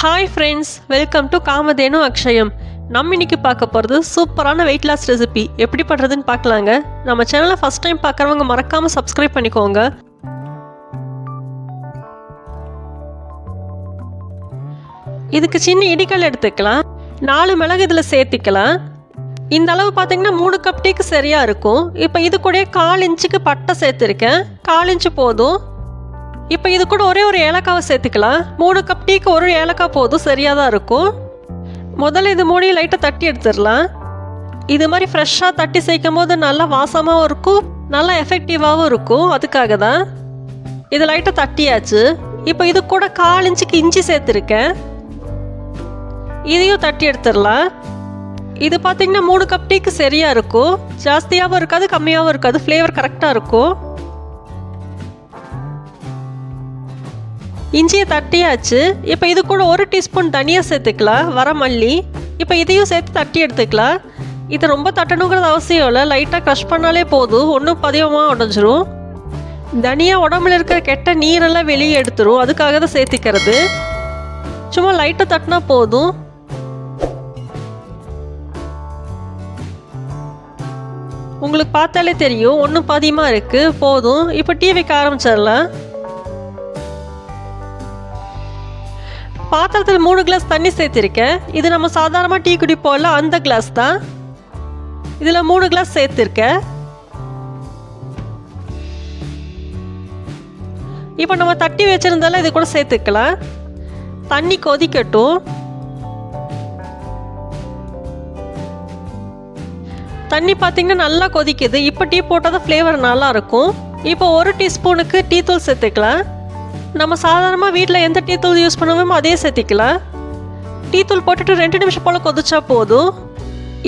Hi friends welcome to Kamadhenu Akshayam நம்ம இன்னைக்கு பார்க்க போகிறது சூப்பரான வெயிட் லாஸ் ரெசிபி எப்படி பண்ணுறதுன்னு பார்க்கலாங்க. நம்ம சேனலை ஃபஸ்ட் டைம் பார்க்குறவங்க மறக்காமல் சப்ஸ்கிரைப் பண்ணிக்கோங்க. இதுக்கு சின்ன இடிக்கல் எடுத்துக்கலாம். நாலு மிளகு இதில் சேர்த்திக்கலாம். இந்த அளவு பார்த்தீங்கன்னா மூணு கப் டீக்கு சரியாக இருக்கும். இப்போ இது கூட கால் இன்ச்சுக்கு பட்டை சேர்த்துருக்கேன். கால் இன்ச்சு போதும். இப்போ இது கூட ஒரே ஒரு ஏலக்காவை சேர்த்துக்கலாம். மூணு கப் டீக்கு ஒரு ஏலக்காய் போதும் சரியாக தான் இருக்கும். முதல்ல இது மூணையும் லைட்டாக தட்டி எடுத்துடலாம். இது மாதிரி ஃப்ரெஷ்ஷாக தட்டி சேர்க்கும் போது நல்லா வாசமாகவும் இருக்கும் நல்லா எஃபெக்டிவாகவும் இருக்கும். அதுக்காக தான் இது லைட்டாக தட்டியாச்சு. இப்போ இது கூட கால் இன்ச்சுக்கு இஞ்சி சேர்த்துருக்கேன். இதையும் தட்டி எடுத்துடலாம். இது பார்த்தீங்கன்னா மூணு கப் டீக்கு சரியாக இருக்கும். ஜாஸ்தியாகவும் இருக்காது கம்மியாகவும் இருக்காது. ஃப்ளேவர் கரெக்டாக இருக்கும். இஞ்சியை தட்டியாச்சு. இப்போ இது கூட ஒரு டீஸ்பூன் தனியாக சேர்த்துக்கலாம். வர மல்லி. இப்போ இதையும் சேர்த்து தட்டி எடுத்துக்கலாம். இது ரொம்ப தட்டணுங்கிறது அவசியம் இல்லை. லைட்டாக க்ரஷ் பண்ணாலே போதும். ஒன்றும் பதிவமாக உடஞ்சிரும். தனியாக உடம்புல இருக்கிற கெட்ட நீரெல்லாம் வெளியே எடுத்துரும். அதுக்காக தான் சேர்த்திக்கிறது. சும்மா லைட்டாக தட்டினா போதும். உங்களுக்கு பார்த்தாலே தெரியும். ஒன்றும் பதியமாக இருக்குது போதும். இப்போ டீ வைக்க ஆரம்பிச்சிடலாம். பாத்திரத்தில் மூணு கிளாஸ் தண்ணி சேர்த்திருக்கேன். இது நம்ம சாதாரணமாக டீ குடிப்போம்ல அந்த கிளாஸ் தான். இதில் மூணு கிளாஸ் சேர்த்துருக்கேன். இப்போ நம்ம தட்டி வச்சுருந்தாலும் இது கூட சேர்த்துக்கலாம். தண்ணி கொதிக்கட்டும். தண்ணி பார்த்தீங்கன்னா நல்லா கொதிக்குது. இப்போ டீ போட்டால் தான் ஃப்ளேவர் நல்லாயிருக்கும் இப்போ ஒரு டீஸ்பூனுக்கு டீ தூள் சேர்த்துக்கலாம். நம்ம சாதாரணமாக வீட்டில் எந்த டீ தூள் யூஸ் பண்ணுவோமோ அதே சேர்த்திக்கலாம் டீ தூள் போட்டுட்டு ரெண்டு நிமிஷம் போல் கொதிச்சா போதும்.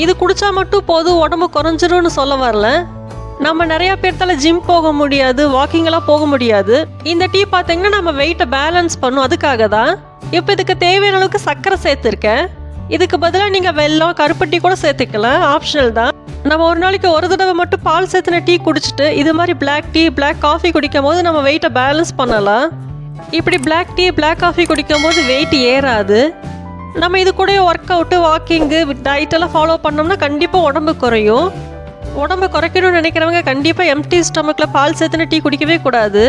இது குடிச்சா மட்டும் போதும் உடம்பு குறைஞ்சிரும்னு சொல்ல வரல. நம்ம நிறையா பேர்த்தால ஜிம் போக முடியாது வாக்கிங்கெல்லாம் போக முடியாது. இந்த டீ பார்த்தீங்கன்னா நம்ம வெயிட்டை பேலன்ஸ் பண்ணும். அதுக்காக தான். இப்போ இதுக்கு தேவையான அளவுக்கு சர்க்கரை சேர்த்துருக்கேன். இதுக்கு பதிலாக நீங்கள் வெல்லம் கருப்பட்டி கூட சேர்த்துக்கலாம். ஆப்ஷனல் தான். நம்ம ஒரு நாளைக்கு ஒரு தடவை மட்டும் பால் சேர்த்துன டீ குடிச்சிட்டு இது மாதிரி பிளாக் டீ பிளாக் காஃபி குடிக்கும் போது நம்ம வெயிட்டை பேலன்ஸ் பண்ணலாம். இப்படி பிளாக் டீ பிளாக் காஃபி குடிக்கும் போது வெயிட் ஏறாது. நம்ம இது கூட ஒர்க் அவுட்டு வாக்கிங்கு டயட்டெல்லாம் ஃபாலோ பண்ணோம்னா கண்டிப்பாக உடம்பு குறையும். உடம்பு குறைக்கணும்னு நினைக்கிறவங்க கண்டிப்பாக எம்டி ஸ்டமக்கில் பால் சேர்த்துன டீ குடிக்கவே கூடாது.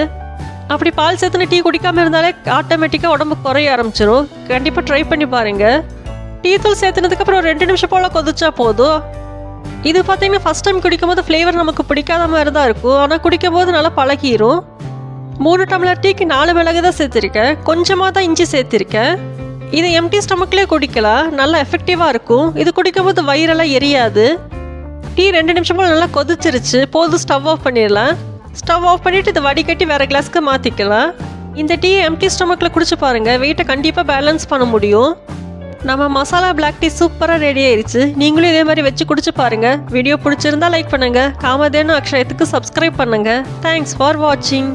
அப்படி பால் சேர்த்துன டீ குடிக்காமல் இருந்தாலே ஆட்டோமேட்டிக்காக உடம்பு குறைய ஆரம்பிச்சிடும் கண்டிப்பாக ட்ரை பண்ணி பாருங்கள் டீ தூள் சேர்த்துனதுக்கப்புறம் ரெண்டு நிமிஷம் போல் கொதிச்சா போதும். இது பார்த்தீங்கன்னா ஃபஸ்ட் டைம் குடிக்கும்போது ஃப்ளேவர் நமக்கு பிடிக்காத மாதிரி தான் இருக்கும். ஆனால் குடிக்கும் போது நல்லா பழகிரும். மூணு டம்ளர் டீக்கு நாலு மிளகு தான் சேர்த்துருக்கேன். கொஞ்சமாக தான் இஞ்சி சேர்த்துருக்கேன். இது எம்டி ஸ்டமக்லேயே குடிக்கலாம். நல்லா எஃபெக்டிவாக இருக்கும். இது குடிக்கும்போது வயிறெல்லாம் எரியாது. டீ ரெண்டு நிமிஷம் போல் நல்லா கொதிச்சிருச்சு. போதும் ஸ்டவ் ஆஃப் பண்ணிடலாம். ஸ்டவ் ஆஃப் பண்ணிவிட்டு இதை வடிகட்டி வேறு கிளாஸ்க்கு மாற்றிக்கலாம் இந்த டீ எம்டி ஸ்டமக்கில் குடிச்சு பாருங்கள் வெயிட்டை கண்டிப்பாக பேலன்ஸ் பண்ண முடியும். நம்ம மசாலா பிளாக் டீ சூப்பராக ரெடி ஆயிடுச்சு நீங்களும் இதே மாதிரி வச்சு குடிச்சு பாருங்கள் வீடியோ பிடிச்சிருந்தா லைக் பண்ணுங்கள் காமதேனு அக்ஷயத்துக்கு சப்ஸ்கிரைப் பண்ணுங்கள் தேங்க்ஸ் ஃபார் வாட்சிங்